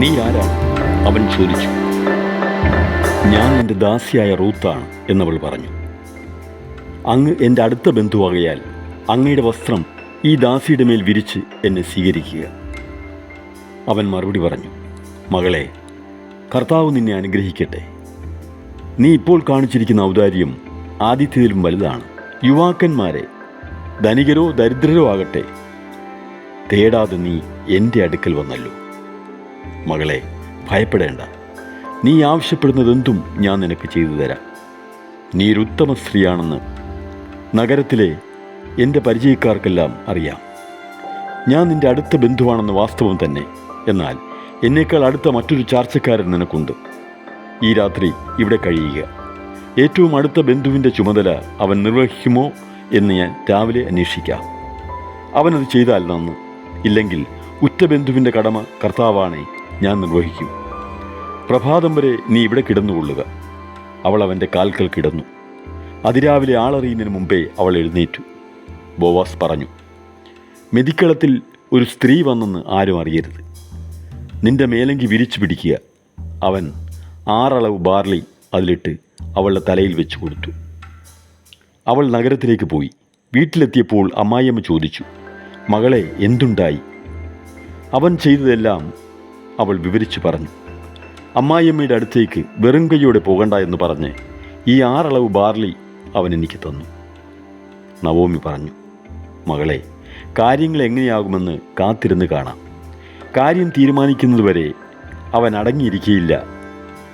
നീ ആരാണ് അവൻ ചോദിച്ചു. ഞാൻ എന്റെ ദാസിയായ റൂത്താണ് എന്നവൾ പറഞ്ഞു. അങ്ങ് എന്റെ അടുത്ത ബന്ധുവാകയാൽ അങ്ങയുടെ വസ്ത്രം ഈ ദാസിയുടെ മേൽ വിരിച്ച് എന്നെ സ്വീകരിക്കുക. അവൻ മറുപടി പറഞ്ഞു മകളെ കർത്താവ് നിന്നെ അനുഗ്രഹിക്കട്ടെ. നീ ഇപ്പോൾ കാണിച്ചിരിക്കുന്ന ഔദാര്യം ആദിത്യത്തിലും വലുതാണ്. യുവാക്കന്മാരെ ധനികരോ ദരിദ്രരോ ആകട്ടെ. തേടാതെ നീ എന്റെ അടുക്കൽ വന്നല്ലോ. മകളെ ഭയപ്പെടേണ്ട. നീ ആവശ്യപ്പെടുന്നതെന്തും ഞാൻ നിനക്ക് ചെയ്തു തരാം. നീ ഒരു ഉത്തമ സ്ത്രീയാണെന്ന് നഗരത്തിലെ എന്റെ പരിചയക്കാർക്കെല്ലാം അറിയാം. ഞാൻ നിന്റെ അടുത്ത ബന്ധുവാണെന്ന് വാസ്തവം തന്നെ. എന്നാൽ എന്നേക്കാൾ അടുത്ത മറ്റൊരു ചാർച്ചക്കാരൻ നിനക്കുണ്ട്. ഈ രാത്രി ഇവിടെ കഴിയുക. ഏറ്റവും അടുത്ത ബന്ധുവിന്റെ ചുമതല അവൻ നിർവഹിക്കുമോ എന്ന് ഞാൻ രാവിലെ അന്വേഷിക്കാം. അവനത് ചെയ്താൽ നന്ന്. ഇല്ലെങ്കിൽ ഉറ്റ ബന്ധുവിന്റെ കടമ കർത്താവാണേ ഞാൻ നിർവഹിക്കും. പ്രഭാതം വരെ നീ ഇവിടെ കിടന്നുകൊള്ളുക. അവൾ അവന്റെ കാൽക്കൽ കിടന്നു. അതിരാവിലെ ആളറിയുന്നതിന് മുമ്പേ അവൾ എഴുന്നേറ്റു. ബോവാസ് പറഞ്ഞു മെതിക്കളത്തിൽ ഒരു സ്ത്രീ വന്നെന്ന് ആരും അറിയരുത്. നിന്റെ മേലങ്കി വിരിച്ചു പിടിക്കുക. അവൻ ആറളവ് ബാർലി അതിലിട്ട് അവളുടെ തലയിൽ വെച്ച് കൊടുത്തു. അവൾ നഗരത്തിലേക്ക് പോയി. വീട്ടിലെത്തിയപ്പോൾ അമ്മായിയമ്മ ചോദിച്ചു മകളെ എന്തുണ്ടായി? അവൻ ചെയ്തതെല്ലാം അവൾ വിവരിച്ചു പറഞ്ഞു. അമ്മായിയമ്മയുടെ അടുത്തേക്ക് വെറും കൈയോടെ പോകണ്ട എന്ന് പറഞ്ഞ് ഈ ആറളവ് ബാർലി അവൻ എനിക്ക് തന്നു. നവോമി പറഞ്ഞു മകളെ കാര്യങ്ങൾ എങ്ങനെയാകുമെന്ന് കാത്തിരുന്ന് കാണാം. കാര്യം തീരുമാനിക്കുന്നതുവരെ അവൻ അടങ്ങിയിരിക്കുകയില്ല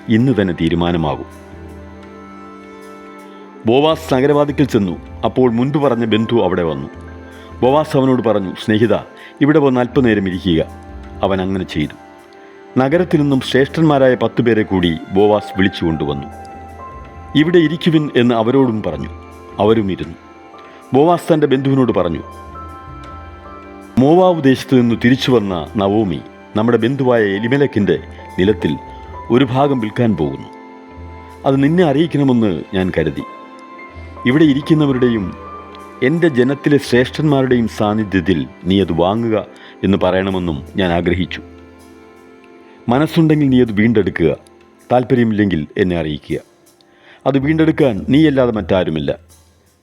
ഇന്ന് തന്നെ തീരുമാനമാകും. ബോവാസ് നഗരവാദിക്കൽ ചെന്നു. അപ്പോൾ മുൻപ് പറഞ്ഞ ബന്ധു അവിടെ വന്നു. ബോവാസ് അവനോട് പറഞ്ഞു സ്നേഹിത ഇവിടെ വന്ന് അല്പനേരം ഇരിക്കുക. അവൻ അങ്ങനെ ചെയ്തു. നഗരത്തിൽ നിന്നും ശ്രേഷ്ഠന്മാരായ പത്തു പേരെ കൂടി ബോവാസ് വിളിച്ചു കൊണ്ടുവന്നു. ഇവിടെ ഇരിക്കുവിൻ എന്ന് അവരോടും പറഞ്ഞു. അവരും ഇരുന്നു. ബോവാസ് തന്റെ ബന്ധുവിനോട് പറഞ്ഞു മോവാവ് ദേശത്ത് നിന്ന് തിരിച്ചു വന്ന നവോമി നമ്മുടെ ബന്ധുവായ എലിമലക്കിന്റെ നിലത്തിൽ ഒരു ഭാഗം വിൽക്കാൻ പോകുന്നു. അത് നിന്നെ അറിയിക്കണമെന്ന് ഞാൻ കരുതി. ഇവിടെ ഇരിക്കുന്നവരുടെയും എന്റെ ജനത്തിലെ ശ്രേഷ്ഠന്മാരുടെയും സാന്നിധ്യത്തിൽ നീ അത് വാങ്ങുക എന്ന് പറയണമെന്നും ഞാൻ ആഗ്രഹിച്ചു. മനസ്സുണ്ടെങ്കിൽ നീ അത് വീണ്ടെടുക്കുക. താല്പര്യമില്ലെങ്കിൽ എന്നെ അറിയിക്കുക. അത് വീണ്ടെടുക്കാൻ നീയല്ലാതെ മറ്റാരുമില്ല.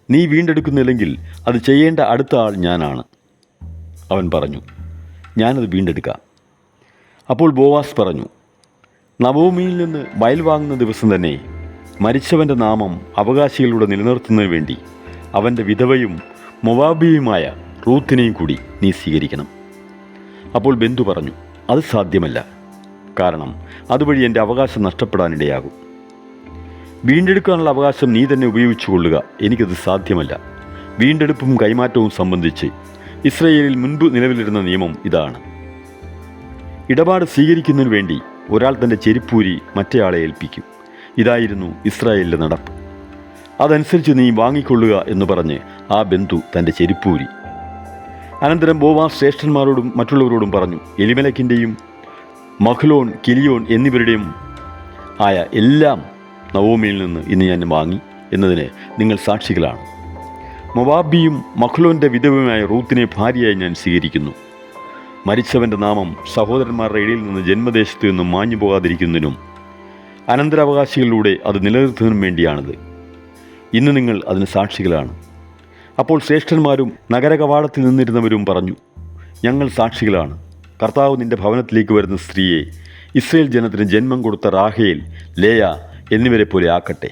നീ വീണ്ടെടുക്കുന്നില്ലെങ്കിൽ അത് ചെയ്യേണ്ട അടുത്ത ആൾ ഞാനാണ്. അവൻ പറഞ്ഞു ഞാനത് വീണ്ടെടുക്കാം. അപ്പോൾ ബോവാസ് പറഞ്ഞു നവോമിയിൽ നിന്ന് വയൽ വാങ്ങുന്ന ദിവസം തന്നെ മരിച്ചവന്റെ നാമം അവകാശികളുടെ നിലനിർത്തുന്നതിന് വേണ്ടി അവന്റെ വിധവയും മൊവാബിയുമായ റൂത്തിനെയും കൂടി നീ സ്വീകരിക്കണം. അപ്പോൾ ബന്ധു പറഞ്ഞു അത് സാധ്യമല്ല. കാരണം അതുവഴി എന്റെ അവകാശം നഷ്ടപ്പെടാനിടയാകും. വീണ്ടെടുക്കാനുള്ള അവകാശം നീ തന്നെ ഉപയോഗിച്ചു കൊള്ളുക എനിക്കത് സാധ്യമല്ല. വീണ്ടെടുപ്പും കൈമാറ്റവും സംബന്ധിച്ച് ഇസ്രയേലിൽ മുൻപ് നിലവിലിരുന്ന നിയമം ഇതാണ്. ഇടപാട് സ്വീകരിക്കുന്നതിന് വേണ്ടി ഒരാൾ തന്റെ ചെരിപ്പൂരി മറ്റേയാളെ ഏൽപ്പിക്കും. ഇതായിരുന്നു ഇസ്രായേലിന്റെ നടപ്പ്. അതനുസരിച്ച് നീ വാങ്ങിക്കൊള്ളുക എന്ന് പറഞ്ഞ് ആ ബന്ധു തന്റെ ചെരിപ്പൂരി. അനന്തരം ബോവാ ശ്രേഷ്ഠന്മാരോടും മറ്റുള്ളവരോടും പറഞ്ഞു എലിമലക്കിന്റെയും മഖ്ലോൺ കിലിയോൺ എന്നിവരുടെയും ആയ എല്ലാം നവോമിയിൽ നിന്ന് ഇന്ന് ഞാൻ വാങ്ങി എന്നതിന് നിങ്ങൾ സാക്ഷികളാണ്. മൊവാബിയും മഖ്ലോന്റെ വിധവയുമായ റൂത്തിനെ ഭാര്യയായി ഞാൻ സ്വീകരിക്കുന്നു. മരിച്ചവന്റെ നാമം സഹോദരന്മാരുടെ ഇടയിൽ നിന്ന് ജന്മദേശത്ത് നിന്നും മാഞ്ഞു പോകാതിരിക്കുന്നതിനും അനന്തരാവകാശികളിലൂടെ അത് നിലനിർത്തുന്നതിനും വേണ്ടിയാണിത്. ഇന്ന് നിങ്ങൾ അതിന് സാക്ഷികളാണ്. അപ്പോൾ ശ്രേഷ്ഠന്മാരും നഗരകവാടത്തിൽ നിന്നിരുന്നവരും പറഞ്ഞു ഞങ്ങൾ സാക്ഷികളാണ്. കർത്താവ് നിന്റെ ഭവനത്തിലേക്ക് വരുന്ന സ്ത്രീയെ ഇസ്രയേൽ ജനത്തിന് ജന്മം കൊടുത്ത റാഹേൽ ലേയ എന്നിവരെ പോലെ ആക്കട്ടെ.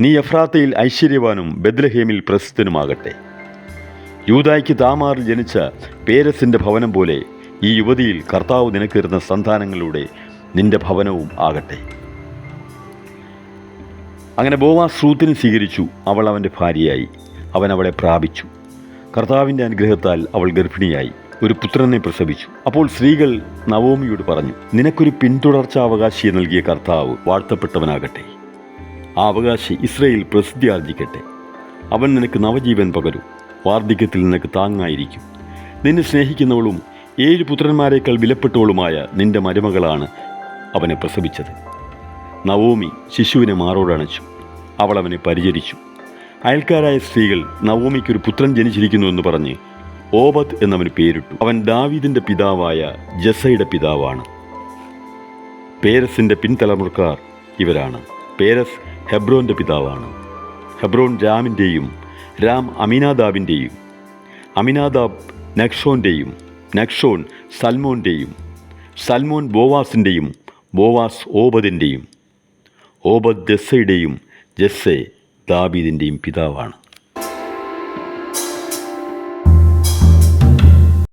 നീ എഫ്രാത്തയിൽ ഐശ്വര്യവാനും ബദ്ലഹേമിൽ പ്രസിദ്ധനുമാകട്ടെ. യൂതായ്ക്ക് താമാറിൽ ജനിച്ച പേരസിന്റെ ഭവനം പോലെ ഈ യുവതിയിൽ കർത്താവ് നിനക്കിരുന്ന സന്താനങ്ങളിലൂടെ നിന്റെ ഭവനവും ആകട്ടെ. അങ്ങനെ ബോവാസ് റൂത്തിനെ സ്വീകരിച്ചു. അവൾ അവന്റെ ഭാര്യയായി. അവൻ അവളെ പ്രാപിച്ചു. കർത്താവിന്റെ അനുഗ്രഹത്താൽ അവൾ ഗർഭിണിയായി. ഒരു പുത്രനെ പ്രസവിച്ചു. അപ്പോൾ സ്ത്രീകൾ നവോമിയോട് പറഞ്ഞു നിനക്കൊരു പിന്തുടർച്ച അവകാശിയെ നൽകിയ കർത്താവ് വാഴ്ത്തപ്പെട്ടവനാകട്ടെ. ആ അവകാശി ഇസ്രയേൽ പ്രസിദ്ധി ആർജിക്കട്ടെ. അവൻ നിനക്ക് നവജീവൻ പകരും. വാർദ്ധക്യത്തിൽ നിനക്ക് താങ്ങായിരിക്കും. നിന്നെ സ്നേഹിക്കുന്നവളും ഏഴ് പുത്രന്മാരെക്കാൾ വിലപ്പെട്ടവളുമായ നിന്റെ മരുമകളാണ് അവനെ പ്രസവിച്ചത്. നവോമി ശിശുവിനെ മാറോടണച്ചു അവൾ അവനെ പരിചരിച്ചു. അയൽക്കാരായ സ്ത്രീകൾ നവോമിക്കൊരു പുത്രൻ ജനിച്ചിരിക്കുന്നു എന്ന് പറഞ്ഞ് ഓബത്ത് എന്നവന് പേരിട്ടു. അവൻ ദാവീദിന്റെ പിതാവായ ജസയുടെ പിതാവാണ്. പേരസിന്റെ പിൻതലമുറക്കാർ ഇവരാണ്. പേരസ് ഹെബ്രോന്റെ പിതാവാണ്. ഹെബ്രോൻ രാമിന്റെയും രാം അമിനാദാബിന്റെയും അമിനാദാബ് നക്ഷോന്റെയും നക്ഷോൻ സൽമോന്റെയും സൽമോൻ ബോവാസിന്റെയും ബോവാസ് ഓബദിന്റെയും ഓബദ് ജസ്സയുടെയും ജസ്സെ ദാബീദിന്റെയും പിതാവാണ്.